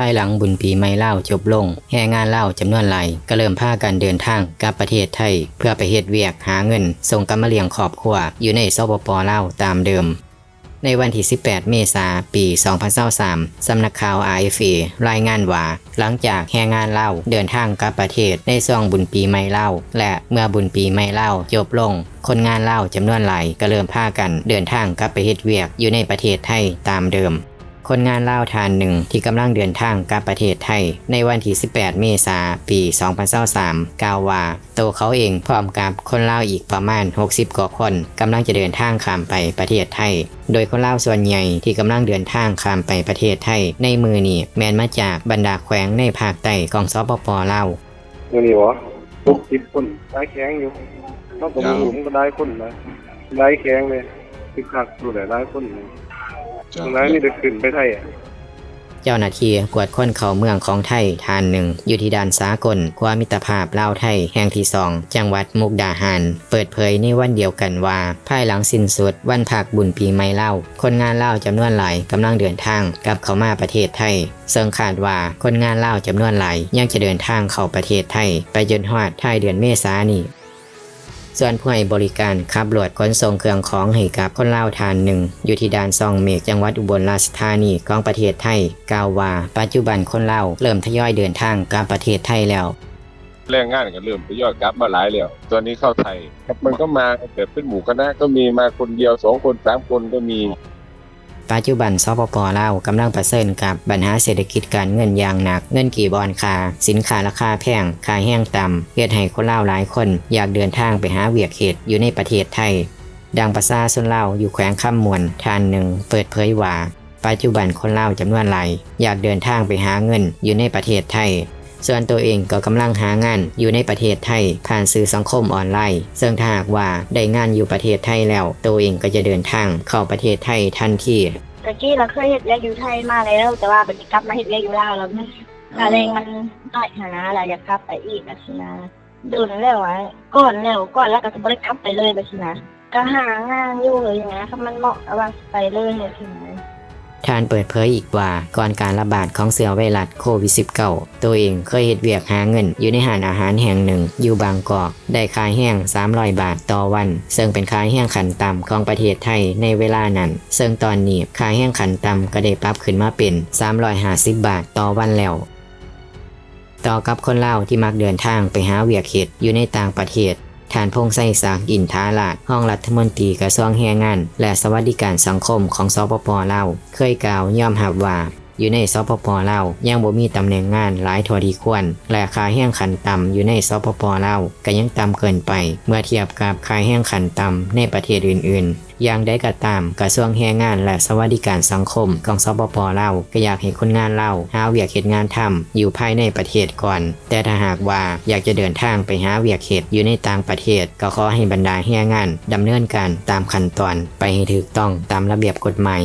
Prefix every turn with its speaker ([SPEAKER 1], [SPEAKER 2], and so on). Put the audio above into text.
[SPEAKER 1] ภายหลังบุญปีใหม่เล่าจบลง แห่งานเล่าจำนวนหลายก็เริ่มพากันเดินทางกลับประเทศไทย เพื่อไปเฮ็ดเวียกหาเงิน ส่งกำมาเลี้ยงครอบครัวอยู่ในสปปลาตามเดิม ในวันที่ 18 เมษายนปี 2023สำนักข่าว RFA รายงานว่า หลังจากแรงงานเล่าเดินทางกลับประเทศในช่วงบุญปีใหม่เล่า และเมื่อบุญปีใหม่เล่าจบลงคนงานเล่าจำนวนหลายก็เริ่มพากันเดินทางกลับไปเฮ็ดเวียกอยู่ในประเทศไทยตามเดิม คนงานลาวทานหนึ่งที่กำลังเดินทางกลับประเทศไทย ในวันที่ 18 เมษายน ปี 2023กล่าวว่าโตวเขาเองพร้อมกับคนลาวอีกประมาณ 60 กว่าคนกำลังจะเดินทางข้ามไปประเทศไทย โดยคนลาวส่วนใหญ่ที่กำลังเดินทางข้ามไปประเทศไทย ในมือนี่แมนมาจากบรรดาแขวงในภาคใต้ของสปปลาว
[SPEAKER 2] มื่นี้วะตกสิบคนได้แข็งอยู่นอกจากมือผมก็ได้คนนะได้แข็งเลยคือคักดูแลได้คนเลย ตรงนั้นนี่จะขึ้นไปไทยอะ
[SPEAKER 1] เจ้าหน้าที่กวดคนเข้าเมืองของไทยทานหนึ่งอยู่ที่ด่านสากลความมิตรภาพลาวไทยแห่งที่สองจังหวัดมุกดาหาร เปิดเผยในวันเดียวกันว่า ภายหลังสิ้นสุดวันพักบุญปีใหม่เล่าวคนงานเล่าวจำนวนหลายกำลังเดินทางกลับเข้ามาประเทศไทยซึ่งคาดว่าคนงานเล่าวจำนวนหลายยังจะเดินทางเข้าประเทศไทย ไปจนฮอดท้ายเดือนเมษายนนี้ ส่วนผู้ให้บริการขับรถขนส่งเครื่องของให้กับคนลาวทานหนึ่ง อยู่ที่ด่านซองเมกจังหวัดอุบลราชธานีของประเทศไทยกล่าวว่า ปัจจุบันคนลาวเริ่มทยอยเดินทางกลับประเทศไทยแล้ว
[SPEAKER 3] แรงงานก็เริ่มทยอยกลับมาหลายแล้วตอนนี้เข้าไทยมันก็มาแต่เป็นหมู่คณะก็มีมาคนเดียวสองคนสามคนก็มี
[SPEAKER 1] ปัจจุบันสปปลาวกำลังประเสริญกับปัญหาเศรษฐกิจการเงินอย่างหนัก เงินกี่บอนคา สินค้าราคาแพงค่าแห้งต่ำเฮ็ดให้คนลาวหลายคนอยากเดินทางไปหาเวียกเหตุอยู่ในประเทศไทย ดังประชาชนเล่าอยู่แขวงข้ามมวลทานหนึ่งเปิดเผยว่าปัจจุบันคนลาวจำนวนหลายอยากเดินทางไปหาเงินอยู่ในประเทศไทย ส่วนตัวเองก็กำลังหางานอยู่ในประเทศไทย ผ่านสื่อสังคมออนไลน์ ซึ่งถ้าหากว่าได้งานอยู่ประเทศไทยแล้ว ตัวเองก็จะเดินทางเข้าประเทศไทยทันที
[SPEAKER 4] ตะกี้เราเคยเฮ็ดเรียกอยู่ไทยมาแล้ว แต่ว่าบัดนี้กลับมาเฮ็ดเรียกอยู่ลาวแล้วมันอะไรมันน้อยหาอะไรอยากกลับไปอีกนะสินะโดนแล้วอะก่อนแล้วก่อนแล้วก็จะบ่ได้กลับไปเลยไปสินะก็หางานอยู่เลยอย่างเงี้ยถ้ามันเหมาะก็ว่าไปเลยเลยสินะ
[SPEAKER 1] ท่านเปิดเผยอีกว่าก่อนการระบาดของเชื้อไวรัสโควิด -19 ตัวเองเคยเฮ็ดเวียกหาเงิน อยู่ในห้านอาหารแห่งหนึ่ง อยู่บางกอก ได้ขายแห้ง 300 บาทต่อวัน ซึ่งเป็นขายแห้งขันต่ำของประเทศไทยในเวลานั้น ซึ่งตอนนี้ขายแห้งขันต่ำก็ได้ปรับขึ้นมาเป็น 350 บาทต่อวันแล้วต่อกับคนเล่าที่มักเดินทางไปหาเวียกเฮ็ดอยู่ในต่างประเทศ ทานพงไสศักดิ์อินทาลาดห้องรัฐมนตรีกระทรวงแรงงาน และสวัสดิการสังคมของสปปลาว เคยกล่าวยอมหับว่า อยู่ในสปปลายังบ่มีตำแหน่งงานหลายทอที่ควรและค่าแห้งขันต่ำอยู่ในสปปลาก็ยังต่ำเกินไป เมื่อเทียบกับค่าแห้งขันต่ำในประเทศอื่นๆ อย่างใดก็ตามกระทรวงแรงงานและสวัสดิการสังคมของสปปลาก็อยากให้คนงานเล่าหาเวียกเฮ็ดงานทำอยู่ภายในประเทศก่อน แต่ถ้าหากว่าอยากจะเดินทางไปหาเวียกเฮ็ดอยู่ในต่างประเทศ ก็ขอให้บรรดาแรงงานดำเนินการตามขั้นตอนไปให้ถูกต้องตามระเบียบกฎหมาย